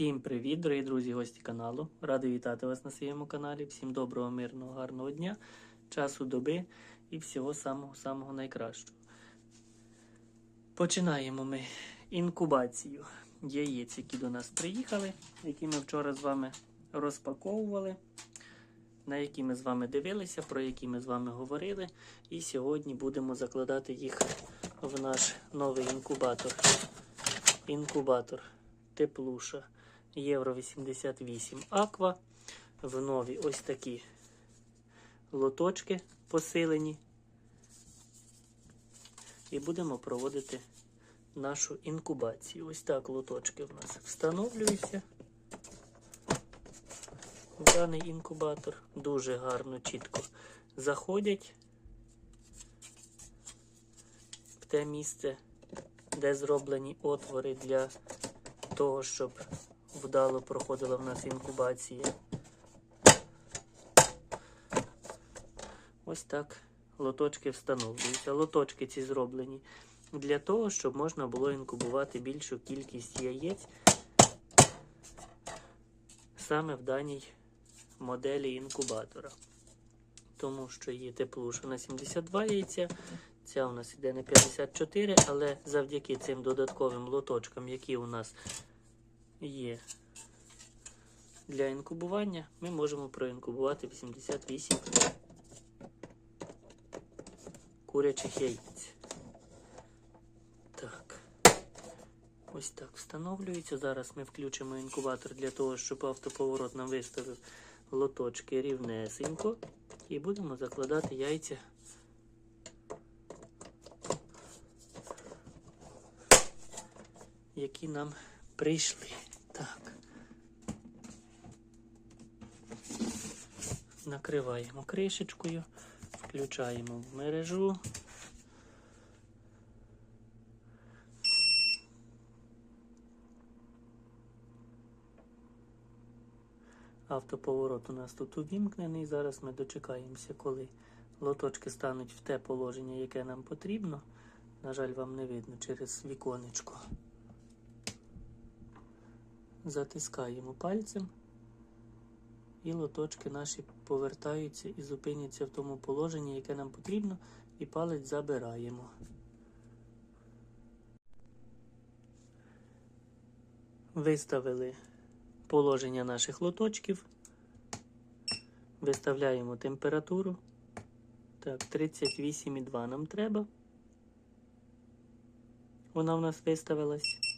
Всім привіт, дорогі друзі, гості каналу. Радий вітати вас на своєму каналі. Всім доброго, мирного, гарного дня, часу доби і всього самого-самого найкращого. Починаємо ми інкубацію яєць, які до нас приїхали, які ми вчора з вами розпаковували, на які ми з вами дивилися, про які ми з вами говорили. І сьогодні будемо закладати їх в наш новий інкубатор. Інкубатор Теплуша Євро 88 Аква. В нові ось такі лоточки посилені. І будемо проводити нашу інкубацію. Ось так лоточки в нас встановлюються. в Даний інкубатор дуже гарно, чітко заходять в те місце, де зроблені отвори для того, щоб вдало проходила в нас інкубація. Ось так лоточки встановлюються. Лоточки ці зроблені для того, щоб можна було інкубувати більшу кількість яєць саме в даній моделі інкубатора. Тому що є теплуша на 72 яйця, ця у нас іде на 54, але завдяки цим додатковим лоточкам, які у нас є для інкубування, ми можемо проінкубувати 88 курячих яєць. Так. Ось так встановлюється. Зараз ми включимо інкубатор для того, щоб автоповорот нам виставив лоточки рівнесенько. І будемо закладати яйця. Які нам прийшли. Так. Накриваємо кришечкою, включаємо в мережу. Автоповорот у нас тут увімкнений. Зараз ми дочекаємося, коли лоточки стануть в те положення, яке нам потрібно. На жаль, вам не видно через віконечко. Затискаємо пальцем, і лоточки наші повертаються і зупиняться в тому положенні, яке нам потрібно, і палець забираємо. Виставили положення наших лоточків. Виставляємо температуру. Так, 38,2 нам треба. Вона в нас виставилась.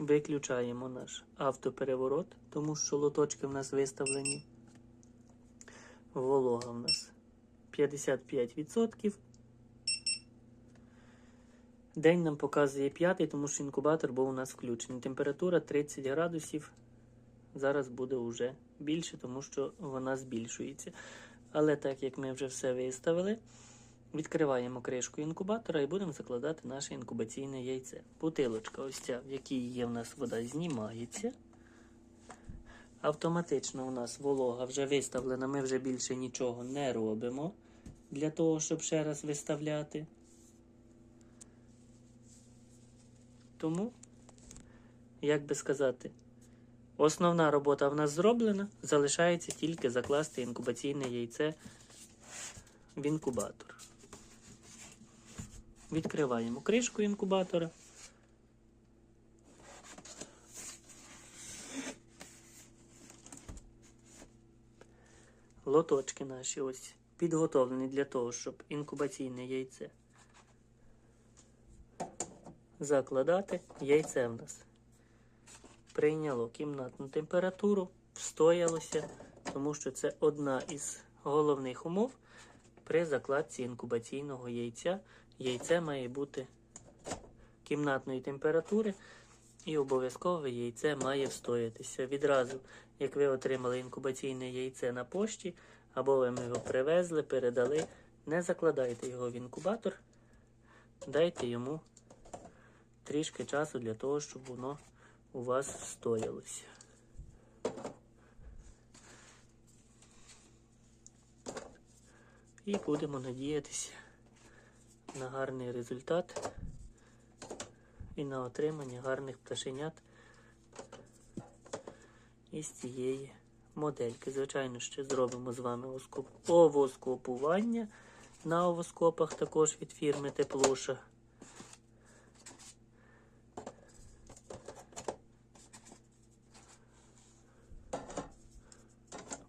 Виключаємо наш автопереворот, тому що лоточки в нас виставлені. Волога в нас 55%. День нам показує 5, тому що інкубатор був у нас включений. Температура 30 градусів. Зараз буде вже більше, тому що вона збільшується. Але так як ми вже все виставили, відкриваємо кришку інкубатора і будемо закладати наше інкубаційне яйце. Бутилочка, ось ця, в якій є в нас вода, знімається. Автоматично у нас волога вже виставлена, ми вже більше нічого не робимо для того, щоб ще раз виставляти. Тому, як би сказати, основна робота в нас зроблена, залишається тільки закласти інкубаційне яйце в інкубатор. Відкриваємо кришку інкубатора. Лоточки наші ось підготовлені для того, щоб інкубаційне яйце закладати. Яйце в нас прийняло кімнатну температуру, встоялося, тому що це одна із головних умов при закладці інкубаційного яйця. Яйце має бути кімнатної температури і обов'язково яйце має встоятися. Відразу, як ви отримали інкубаційне яйце на пошті, або ви його привезли, передали, не закладайте його в інкубатор, дайте йому трішки часу для того, щоб воно у вас встоялося. І будемо надіятися на гарний результат і на отримання гарних пташенят із цієї модельки. Звичайно, ще зробимо з вами овоскопування на овоскопах також від фірми Теплоша.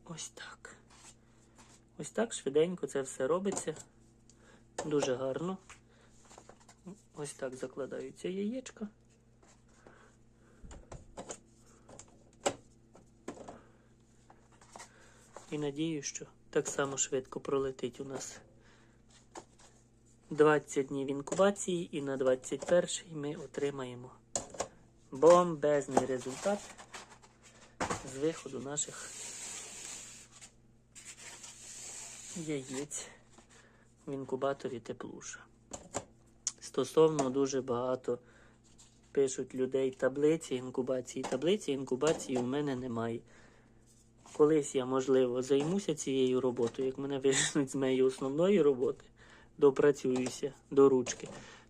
Ось так. Ось так швиденько це все робиться. Дуже гарно. Ось так закладаються яєчка. І надію, що так само швидко пролетить у нас 20 днів інкубації, і на 21 ми отримаємо бомбезний результат з виходу наших яєць в інкубаторі теплуша. Стосовно дуже багато пишуть людей таблиці інкубації. Таблиці інкубації у мене немає. Колись я, можливо, займуся цією роботою, як мене виженуть з моєї основної роботи, допрацююся до ручки,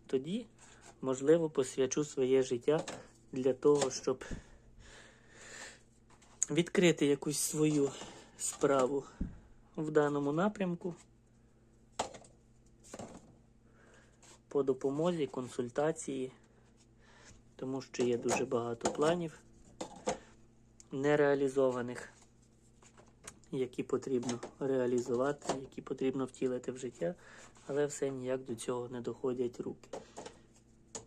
тоді, можливо, посвячу своє життя для того, щоб відкрити якусь свою справу в даному напрямку по допомозі, консультації, тому що є дуже багато планів нереалізованих, які потрібно реалізувати, які потрібно втілити в життя, але все ніяк до цього не доходять руки.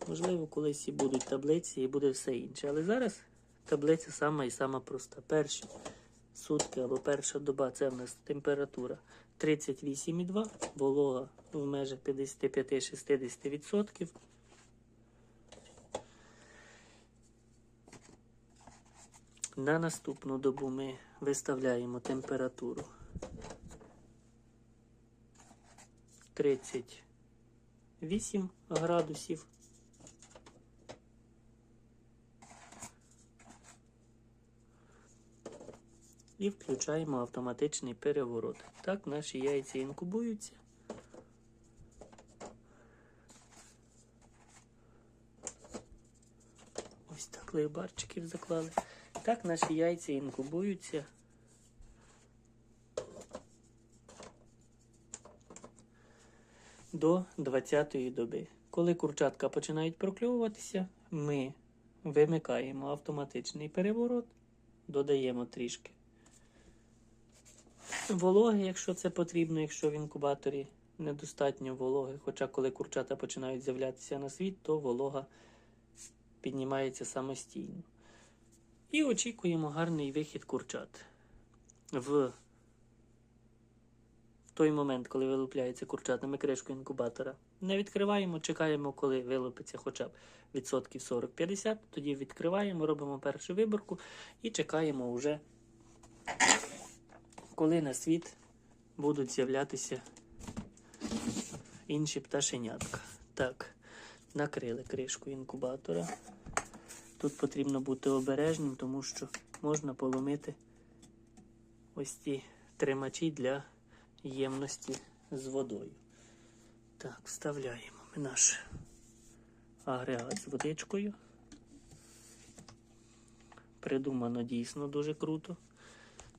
Можливо, колись і будуть таблиці, і буде все інше. Але зараз таблиця сама і сама проста. Перші сутки або перша доба це в нас температура 38,2, волога в межах 55-60%. На наступну добу ми виставляємо температуру 38 градусів. І включаємо автоматичний переворот. Так наші яйця інкубуються. Ось так лейбарчиків заклали. Так наші яйця інкубуються. До 20-ї доби. Коли курчатка починають прокльовуватися, ми вимикаємо автоматичний переворот, додаємо трішки вологи, якщо це потрібно, якщо в інкубаторі недостатньо вологи. Хоча коли курчата починають з'являтися на світ, то волога піднімається самостійно. І очікуємо гарний вихід курчат. В той момент, коли вилупляється курчатами кришку інкубатора, не відкриваємо, чекаємо, коли вилупиться хоча б відсотків 40-50, тоді відкриваємо, робимо першу виборку і чекаємо вже коли на світ будуть з'являтися інші пташенятка. Так, накрили кришку інкубатора. Тут потрібно бути обережним, тому що можна поломити ось ці тримачі для ємності з водою. Так, вставляємо ми наш агрегат з водичкою. Придумано дійсно дуже круто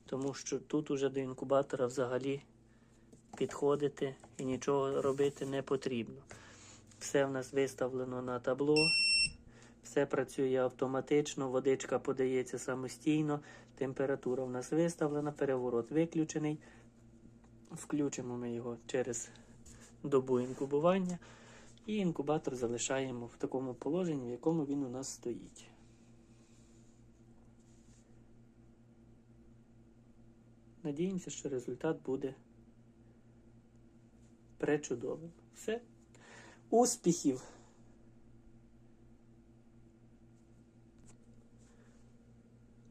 тому що тут уже до інкубатора взагалі підходити і нічого робити не потрібно. Все в нас виставлено на табло, все працює автоматично, водичка подається самостійно, температура в нас виставлена, переворот виключений. Включимо ми його через добу інкубування. І інкубатор залишаємо в такому положенні, в якому він у нас стоїть. Надіємося, що результат буде пречудовим. Все. Успіхів!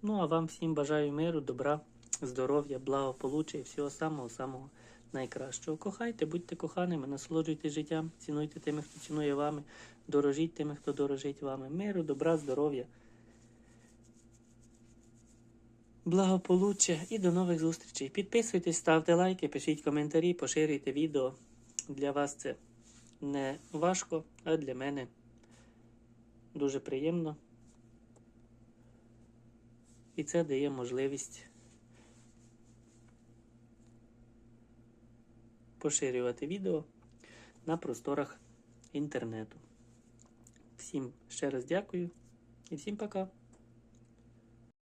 Ну, а вам всім бажаю миру, добра, здоров'я, благополуччя і всього самого-самого найкращого. Кохайте, будьте коханими, насолоджуйте життям, цінуйте тими, хто цінує вами, дорожіть тими, хто дорожить вами. Миру, добра, здоров'я. Благополуччя і до нових зустрічей. Підписуйтесь, ставте лайки, пишіть коментарі, поширюйте відео. Для вас це не важко, а для мене дуже приємно. І це дає можливість поширювати відео на просторах інтернету. Всім ще раз дякую і всім пока!